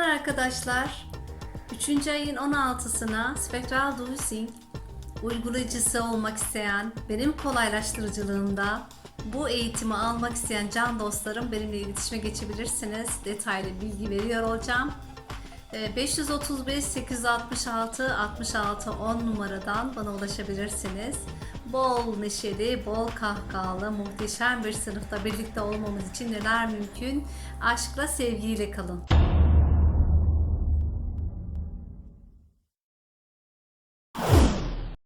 arkadaşlar. 3. ayın 16'sına Spectral Dosing uygulayıcısı olmak isteyen, benim kolaylaştırıcılığımda bu eğitimi almak isteyen can dostlarım benimle iletişime geçebilirsiniz. Detaylı bilgi veriyor olacağım. 535 866 66 10 numaradan bana ulaşabilirsiniz. Bol neşeli, bol kahkahalı, muhteşem bir sınıfta birlikte olmamız için neler mümkün? Aşkla, sevgiyle kalın.